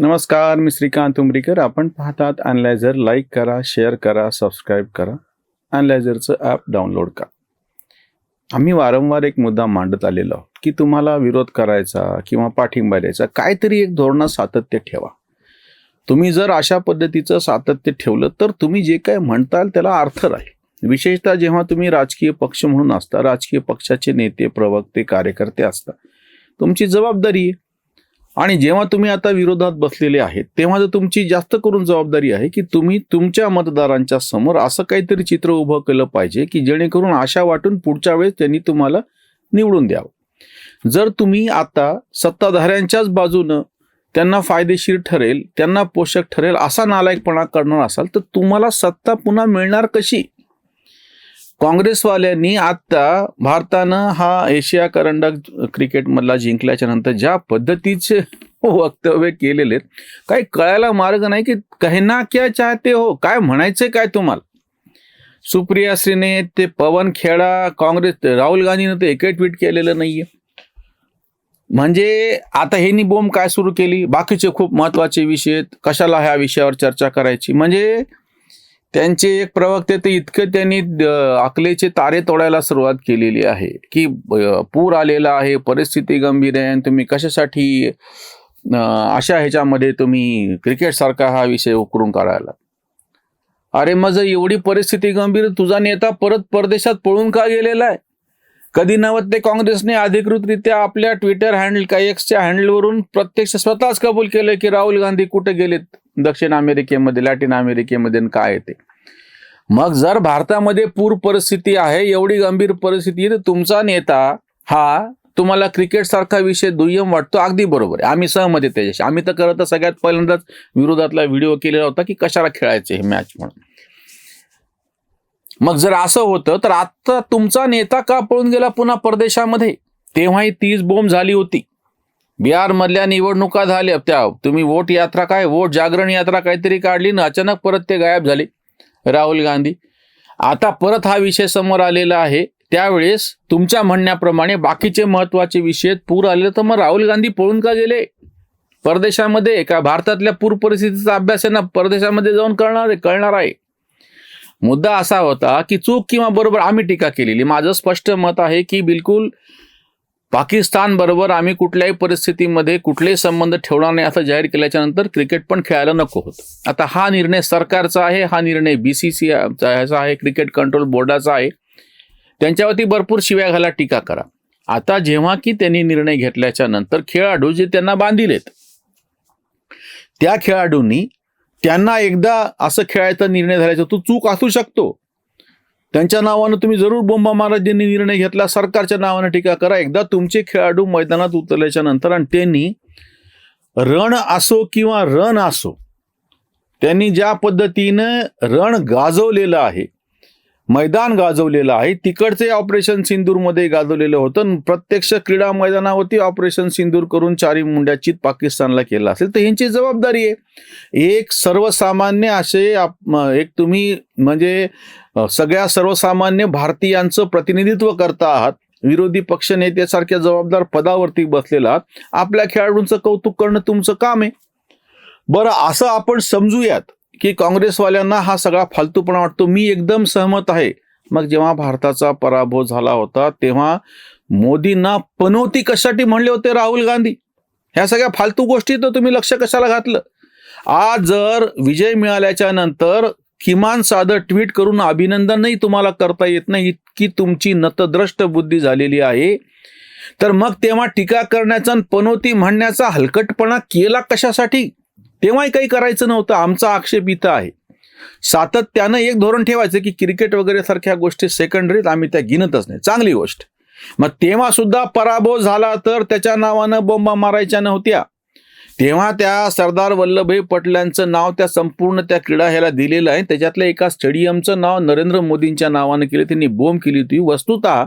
नमस्कार मी श्रीकांत उमरीकर. आपण पाहतात अनलायझर लाईक करा शेअर करा सबस्क्राईब करा. अनलायझरचं ॲप डाउनलोड करा. आम्ही वारंवार एक मुद्दा मांडत आलेलो आहोत की तुम्हाला विरोध करायचा किंवा पाठिंबा द्यायचा काहीतरी एक धोरणात सातत्य ठेवा. तुम्ही जर अशा पद्धतीचं सातत्य ठेवलं तर तुम्ही जे काय म्हणताल त्याला अर्थ राहील. विशेषतः जेव्हा तुम्ही राजकीय पक्ष म्हणून असता राजकीय पक्षाचे नेते प्रवक्ते कार्यकर्ते असता तुमची जबाबदारी आहे. आणि जेव्हा तुम्ही आता विरोधात बसलेले आहेत तेव्हा तर तुमची जास्त करून जबाबदारी आहे की तुम्ही तुमच्या मतदारांच्या समोर असं काहीतरी चित्र उभं केलं पाहिजे की जेणेकरून आशा वाटून पुढच्या वेळेस त्यांनी तुम्हाला निवडून द्यावं. जर तुम्ही आता सत्ताधाऱ्यांच्याच बाजूनं त्यांना फायदेशीर ठरेल त्यांना पोषक ठरेल असा नालायकपणा करणार असाल तर तुम्हाला सत्ता पुन्हा मिळणार कशी? काँग्रेसवाल्यांनी आता भारतानं हा एशिया करंडक क्रिकेटमधला जिंकल्याच्या नंतर ज्या पद्धतीचे वक्तव्य केलेले काही कळायला मार्ग नाही की कहना क्या चाहते हो काय म्हणायचंय काय तुम्हाला? सुप्रिया श्रीने ते पवन खेडा काँग्रेस राहुल गांधीनं ते एकही ट्विट केलेलं नाहीये. म्हणजे आता ह्यांनी बोंब काय सुरू केली? बाकीचे खूप महत्त्वाचे विषय आहेत. कशाला ह्या विषयावर चर्चा करायची? म्हणजे त्यांचे एक प्रवक्ते तर इतकं त्यांनी अकलेचे तारे तोडायला सुरुवात केलेली आहे की पूर आलेला आहे परिस्थिती गंभीर आहे आणि तुम्ही कशासाठी अशा ह्याच्यामध्ये तुम्ही क्रिकेट सारखा हा विषय उकरून काढायला? अरे मग एवढी परिस्थिती गंभीर तुझा नेता परत परदेशात पळून का गेलेला आहे? कधी नव्हत ते काँग्रेसने अधिकृतरित्या आपल्या ट्विटर हँडल का एक्सच्या हँडलवरून प्रत्यक्ष स्वतःच कबूल केलं की राहुल गांधी कुठे गेलेत? दक्षिण अमेरिकेमध्ये लॅटिन अमेरिकेमध्ये काय येते ते? मग जर भारतामध्ये पूर परिस्थिती आहे एवढी गंभीर परिस्थिती तर तुमचा नेता हा तुम्हाला क्रिकेट सारखा विषय दुय्यम वाटतो अगदी बरोबर आहे. आम्ही सहमत आहे त्याच्याशी. आम्ही तर करत सगळ्यात पहिल्यांदाच विरोधातला व्हिडिओ केलेला होता की कशाला खेळायचे हे मॅच म्हणून. मग जर असं होतं तर आता तुमचा नेता का पळून गेला पुन्हा परदेशामध्ये? तेव्हाही तीच बोंब झाली होती. बिहारमधल्या निवडणुका झाल्या. त्या तुम्ही वोट यात्रा काय वोट जागरण यात्रा काहीतरी काढली ना अचानक परत ते गायब झाले. राहुल गांधी. आता परत हा विषय समोर आलेला आहे. त्यावेळेस तुमच्या म्हणण्याप्रमाणे बाकीचे महत्त्वाचे विषय पूर आले तर मग राहुल गांधी पळून का गेले? परदेशामध्ये का भारतातल्या पूर परिस्थितीचा अभ्यास आहे ना परदेशामध्ये जाऊन करणार आहे कळणार आहे. मुद्दा असा होता की चूक किंवा बरोबर आम्ही टीका केलेली. माझं स्पष्ट मत आहे की बिलकुल पाकिस्तान बरोबर आम्ही कुठल्याही परिस्थितीमध्ये कुठलेही संबंध ठेवणार नाही असं जाहीर केल्याच्यानंतर क्रिकेट पण खेळायला नको होतं. आता हा निर्णय सरकारचा आहे हा निर्णय बीसीसी ह्याचा आहे क्रिकेट कंट्रोल बोर्डाचा आहे. त्यांच्यावरती भरपूर शिव्या घाला टीका करा. आता जेव्हा की त्यांनी निर्णय घेतल्याच्या नंतर खेळाडू जे त्यांना बांधिलेत त्या खेळाडूंनी त्यांना एकदा असं खेळायचा निर्णय झाल्याचा तो चूक असू शकतो. त्यांच्या नावानं तुम्ही जरूर बोंबा महाराजांनी निर्णय घेतला सरकारच्या नावानं टीका करा. एकदा तुमचे खेळाडू मैदानात उतरल्याच्या नंतर आणि त्यांनी रण असो किंवा रण असो त्यांनी ज्या पद्धतीनं रण गाजवलेलं आहे मैदान गाजवलेलं आहे. तिकडचे ऑपरेशन सिंदूरमध्ये गाजवलेलं होतं. आणि प्रत्यक्ष क्रीडा मैदानावरती ऑपरेशन सिंदूर करून चारी मुंड्याची पाकिस्तानला केलं असेल. तर ह्यांची जबाबदारी आहे. एक सर्वसामान्य असे एक तुम्ही म्हणजे सगळ्या सर्वसामान्य भारतीयांचं प्रतिनिधित्व करता आहात. विरोधी पक्ष नेत्यासारख्या जबाबदार पदावरती बसलेला आहात. आपल्या खेळाडूंचं कौतुक करणं तुमचं काम आहे. बरं असं आपण समजूयात. की काँग्रेसवाल्यांना हा सगळा फालतूपणा वाटतो. मी एकदम सहमत आहे. मग जेव्हा भारताचा पराभव झाला होता तेव्हा मोदींना पनवती कशासाठी म्हणले होते राहुल गांधी? ह्या सगळ्या फालतू गोष्टी तर तुम्ही लक्ष कशाला घातलं? आज जर विजय मिळाल्याच्या नंतर किमान साधं ट्विट करून अभिनंदनही तुम्हाला करता येत नाही इतकी तुमची नतद्रष्ट बुद्धी झालेली आहे. तर मग तेव्हा टीका करण्याचा आणि पनोती म्हणण्याचा हलकटपणा केला कशासाठी? तेव्हाही काही करायचं नव्हतं. आमचा आक्षेप इथं आहे. सातत्यानं एक धोरण ठेवायचं की क्रिकेट वगैरे सारख्या गोष्टी सेकंडरीत आम्ही त्या गिनतच नाही. चांगली गोष्ट. मग तेव्हा सुद्धा पराभव झाला तर त्याच्या नावानं बोंबा मारायच्या नव्हत्या. तेव्हा त्या सरदार वल्लभभाई पटलांचं नाव त्या संपूर्ण त्या क्रीडा ह्याला दिलेलं आहे. त्याच्यातल्या एका स्टेडियमचं नाव नरेंद्र मोदींच्या नावानं केलं. त्यांनी बोंब केली होती. वस्तुतः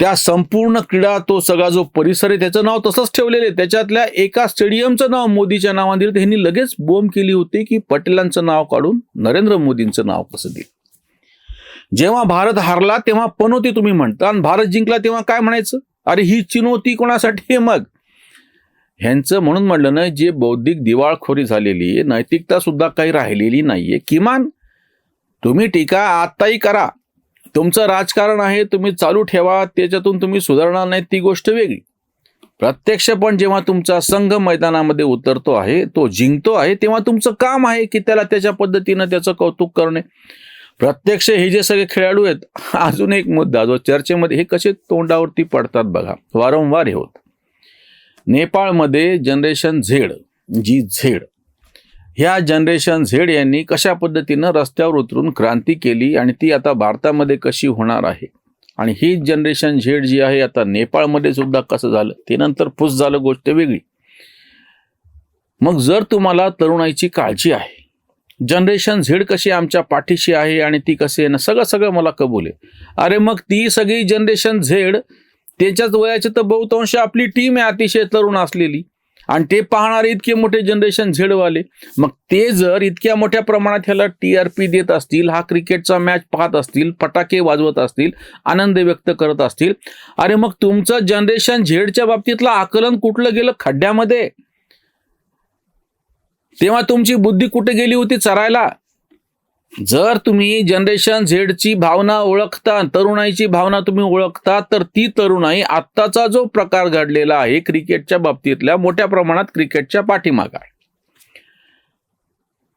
त्या संपूर्ण क्रीडा तो सगळा जो परिसर आहे त्याचं नाव तसंच ठेवलेलं आहे. त्याच्यातल्या एका स्टेडियमचं नाव मोदीच्या नावाने दिलं. त्यांनी लगेच बोंब केली होती की पटेलांचं नाव काढून नरेंद्र मोदींचं नाव कसं दिलं जेव्हा भारत हारला तेव्हा पनोती तुम्ही म्हणता. आणि भारत जिंकला तेव्हा काय म्हणायचं? अरे ही चिनोती कोणासाठी आहे मग? ह्यांचं म्हणून म्हणलं ना जे बौद्धिक दिवाळखोरी झालेली आहे नैतिकता सुद्धा काही राहिलेली नाहीये. किमान तुम्ही टीका आत्ताही करा. तुमचं राजकारण आहे तुम्ही चालू ठेवा त्याच्यातून तुम्ही सुधारणार नाही ती गोष्ट वेगळी. प्रत्यक्ष पण जेव्हा तुमचा संघ मैदानामध्ये उतरतो आहे तो जिंकतो आहे तेव्हा तुमचं काम आहे की त्याला त्याच्या पद्धतीनं त्याचं कौतुक करणे. प्रत्यक्ष हे जे सगळे खेळाडू आहेत अजून एक मुद्दा जो चर्चेमध्ये हे कसे तोंडावरती पडतात बघा वारंवार हे होत. नेपाळमध्ये जनरेशन झेड जी झेड ह्या जनरेशन झेड यांनी कशा पद्धतीनं रस्त्यावर उतरून क्रांती केली आणि ती आता भारतामध्ये कशी होणार आहे? आणि ही जनरेशन झेड जी आहे आता नेपाळमध्ये सुद्धा कसं झालं? ते नंतर फुस झालं गोष्ट वेगळी. मग जर तुम्हाला तरुणाईची काळजी आहे जनरेशन झेड कशी आमच्या पाठीशी आहे आणि ती कशी आहे ना सगळं सगळं मला कबूल आहे. अरे मग ती सगळी जनरेशन झेड त्याच्याच वयाची तर बहुतांश आपली टीम आहे अतिशय तरुण असलेली. आणि ते पाहणारे इतके मोठे जनरेशन झेडवाले. मग ते जर इतक्या मोठ्या प्रमाणात ह्याला टी आर पी देत असतील हा क्रिकेटचा मॅच पाहत असतील फटाके वाजवत असतील आनंद व्यक्त करत असतील अरे मग तुमचं जनरेशन झेडच्या बाबतीतलं आकलन कुठलं गेलं? खड्ड्यामध्ये. तेव्हा तुमची बुद्धी कुठे गेली होती चरायला? जर तुम्ही जनरेशन झेडची भावना ओळखता तरुणाईची भावना तुम्ही ओळखता तर ती तरुणाई आत्ताचा जो प्रकार घडलेला आहे क्रिकेटच्या बाबतीतल्या मोठ्या प्रमाणात क्रिकेटच्या पाठीमागा आहे.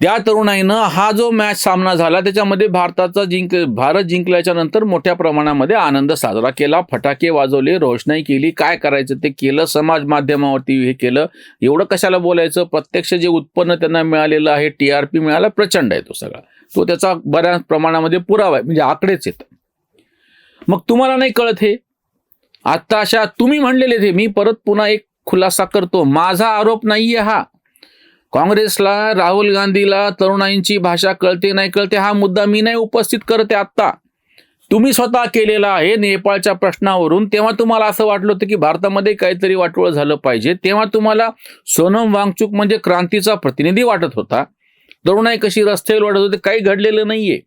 त्या तरुणाईनं हा जो मॅच सामना झाला त्याच्यामध्ये भारताचा जिंक भारत जिंकल्याच्या नंतर मोठ्या प्रमाणामध्ये आनंद साजरा केला फटाके वाजवले रोषणाई केली काय करायचं ते केलं समाज माध्यमावरती हे केलं एवढं कशाला बोलायचं? प्रत्यक्ष जे उत्पन्न त्यांना मिळालेलं आहे टी आर पी मिळाला प्रचंड आहे तो सगळा. तो त्याचा बऱ्याच प्रमाणामध्ये पुरावा आहे म्हणजे आकडेच येत मग तुम्हाला नाही कळत हे? आत्ता अशा तुम्ही म्हणलेले ते मी परत पुन्हा एक खुलासा करतो. माझा आरोप नाहीये हा. काँग्रेसला राहुल गांधीला तरुणाईंची भाषा कळते नाही कळते हा मुद्दा मी नाही उपस्थित करते आत्ता. तुम्ही स्वतः केलेला आहे नेपाळच्या प्रश्नावरून. तेव्हा तुम्हाला असं वाटलं होतं की भारतामध्ये काहीतरी वाटोळ झालं पाहिजे. तेव्हा तुम्हाला सोनम वांगचूक म्हणजे क्रांतीचा प्रतिनिधी वाटत होता. तरुणाई कशी रस्त्यावर वाटत होते काही घडलेलं नाहीये.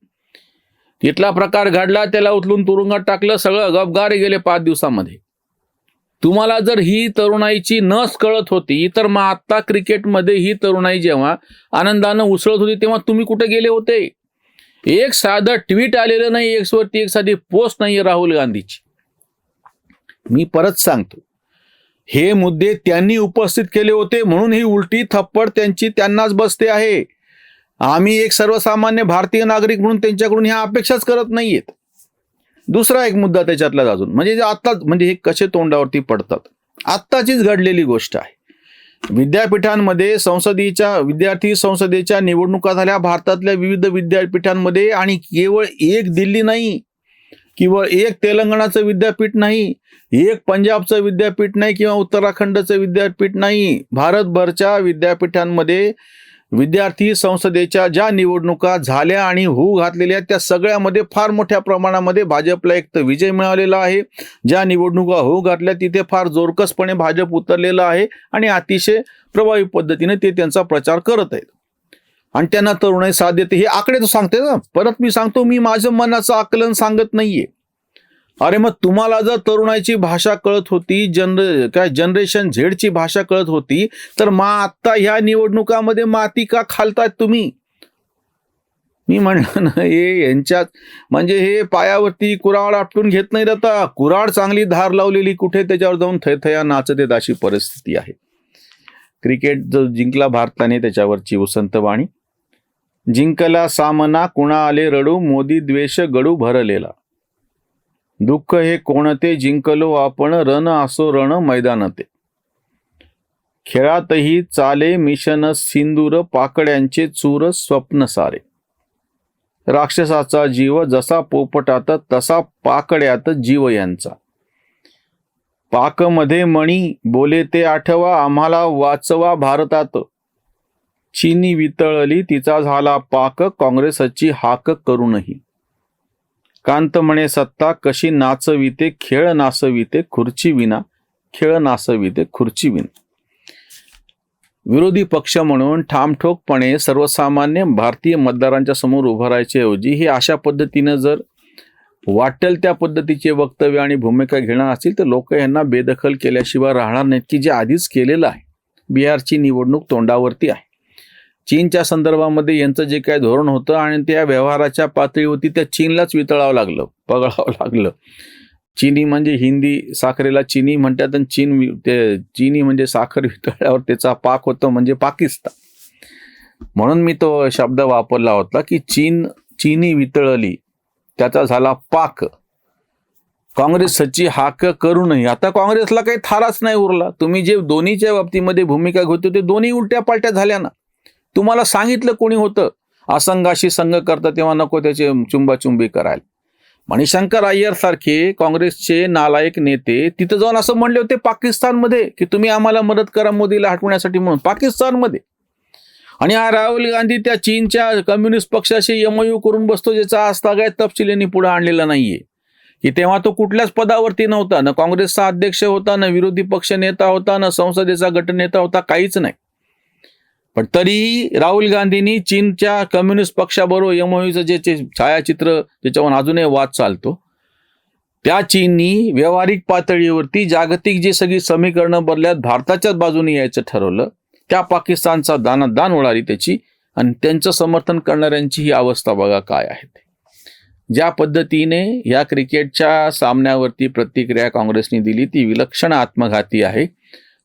तिथला प्रकार घडला त्याला उचलून तुरुंगात टाकलं सगळं गबगारे गेले पाच दिवसामध्ये. तुम्हाला जर ही तरुणाईची नस कळत होती तर मग आत्ता क्रिकेटमध्ये ही तरुणाई जेव्हा आनंदानं उसळत होती तेव्हा तुम्ही कुठे गेले होते? एक साधं ट्विट आलेलं नाही एक वरती एक साधी पोस्ट नाही राहुल गांधीची. मी परत सांगतो. हे मुद्दे त्यांनी उपस्थित केले होते म्हणून ही उलटी थप्पड त्यांची त्यांनाच बसते आहे. आम्ही एक सर्वसामान्य भारतीय नागरिक म्हणून त्यांच्याकडून ह्या अपेक्षाच करत नाहीयेत. दुसरा एक मुद्दा त्याच्यातला अजून. म्हणजे जे आत्ता म्हणजे हे कसे तोंडावरती पडतात. आत्ताचीच घडलेली गोष्ट आहे. विद्यापीठांमध्ये संसदेच्या विद्यार्थी संसदेच्या निवडणुका झाल्या. भारतातल्या विविध विद्यापीठांमध्ये आणि केवळ एक दिल्ली नाही किंवा एक तेलंगणाचं विद्यापीठ नाही एक पंजाबचं विद्यापीठ नाही किंवा उत्तराखंडचं विद्यापीठ नाही. भारतभरच्या विद्यापीठांमध्ये विद्यार्थी संसदेच्या ज्या निवडणुका झाल्या आणि होऊ घातलेल्या त्या सगळ्यामध्ये फार मोठ्या प्रमाणामध्ये भाजपला एक तर विजय मिळालेला आहे. ज्या निवडणुका होऊ घातल्या तिथे फार जोरकसपणे भाजप उतरलेला आहे आणि अतिशय प्रभावी पद्धतीने ते त्यांचा प्रचार करत आहेत. आणि त्यांना तरुणाई साथ देते हे आकडे तर सांगते ना. परत मी सांगतो मी माझं मनाचं आकलन सांगत नाहीये. अरे मग तुम्हाला जर तरुणाईची भाषा कळत होती जनर काय जनरेशन झेडची भाषा कळत होती तर मा आत्ता ह्या निवडणुकामध्ये माती का खालतात तुम्ही? मी म्हणलं ना हे यांच्यात म्हणजे हे पायावरती कुराड आपटून घेत नाही आता. कुराड चांगली धार लावलेली कुठे त्याच्यावर जाऊन थैथया नाचत येत अशी परिस्थिती आहे. क्रिकेट जो जिंकला भारताने त्याच्यावरची वसंतवाणी जिंकला सामना कुणा आले रडू मोदी द्वेष गडू भरलेला. दुःख हे कोणते जिंकलो आपण रण असो रण मैदानते. खेळातही चाले मिशन सिंदूर पाकड्यांचे चूर स्वप्न सारे. राक्षसाचा जीव जसा पोपटात तसा पाकड्यात जीव यांचा. पाकमध्ये मणी बोले ते आठवा आम्हाला वाचवा भारतात. चिनी वितळली तिचा झाला पाक काँग्रेसची हाक करूनही. कांत म्हणे सत्ता कशी नाचविते खेळ नासविते खुर्ची विना खेळ नासविते खुर्ची विना. विरोधी पक्ष म्हणून ठामठोकपणे सर्वसामान्य भारतीय मतदारांच्या समोर उभारायच्याऐवजी राहायच्या ऐवजी हे अशा पद्धतीनं जर वाटेल त्या पद्धतीचे वक्तव्य आणि भूमिका घेणार असतील तर लोक यांना बेदखल केल्याशिवाय राहणार नाहीत की जे आधीच केलेलं आहे. बिहारची निवडणूक तोंडावरती आहे. चीनच्या संदर्भामध्ये यांचं जे काय धोरण होतं आणि त्या व्यवहाराच्या पातळीवरती त्या चीनलाच वितळावं लागलं पगळावं लागलं. चिनी म्हणजे हिंदी साखरेला चिनी म्हणतात आणि चीन ते चिनी म्हणजे साखर वितळल्यावर त्याचा पाक होतो म्हणजे पाकिस्तान. म्हणून मी तो शब्द वापरला होता की चीन चिनी वितळली त्याचा झाला पाक. काँग्रेस सच्ची हाक करू नये आता काँग्रेसला काही थाराच नाही उरला. तुम्ही जे दोन्हीच्या बाबतीमध्ये भूमिका घेतो ते दोन्ही उलट्या पालट्या झाल्या ना. तुम्हाला सांगितलं कोणी होतं? असंघाशी संघ करता तेव्हा नको त्याचे चुंबाचुंबी करायला. मणिशंकर अय्यर सारखे काँग्रेसचे नालायक नेते तिथं जाऊन असं म्हणले होते पाकिस्तानमध्ये की तुम्ही आम्हाला मदत करा मोदीला हटवण्यासाठी म्हणून. पाकिस्तानमध्ये. आणि हा राहुल गांधी त्या चीनच्या कम्युनिस्ट पक्षाशी एमओयू करून बसतो ज्याचा आजतागायत काय यांनी पुढे आणलेला नाहीये. की तेव्हा तो कुठल्याच पदावरती नव्हता. ना काँग्रेसचा अध्यक्ष होता ना विरोधी पक्ष नेता होता ना संसदेचा गटनेता होता काहीच नाही. पण तरीही राहुल गांधींनी चीनच्या कम्युनिस्ट पक्षाबरोबर एमओयूचं जे जे छायाचित्र ज्याच्यावर अजूनही वाद चालतो. त्या चीननी व्यावहारिक पातळीवरती जागतिक जी सगळी समीकरणं बदल्यात भारताच्याच बाजूने यायचं ठरवलं. त्या पाकिस्तानचा दानादान दान उडाली त्याची आणि त्यांचं समर्थन करणाऱ्यांची ही अवस्था बघा काय आहे ते. ज्या पद्धतीने या क्रिकेटच्या सामन्यावरती प्रतिक्रिया काँग्रेसने दिली ती विलक्षण आत्मघाती आहे.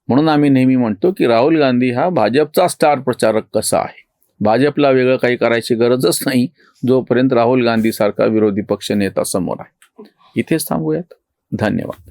म्हणून आम्ही नेहमी म्हणतो की राहुल गांधी हा भाजपचा स्टार प्रचारक कसा आहे? भाजपला वेगळं काही करायची गरजच नाही जोपर्यंत राहुल गांधीसारखा विरोधी पक्ष नेता समोर आहे. इथेच थांबूयात. धन्यवाद.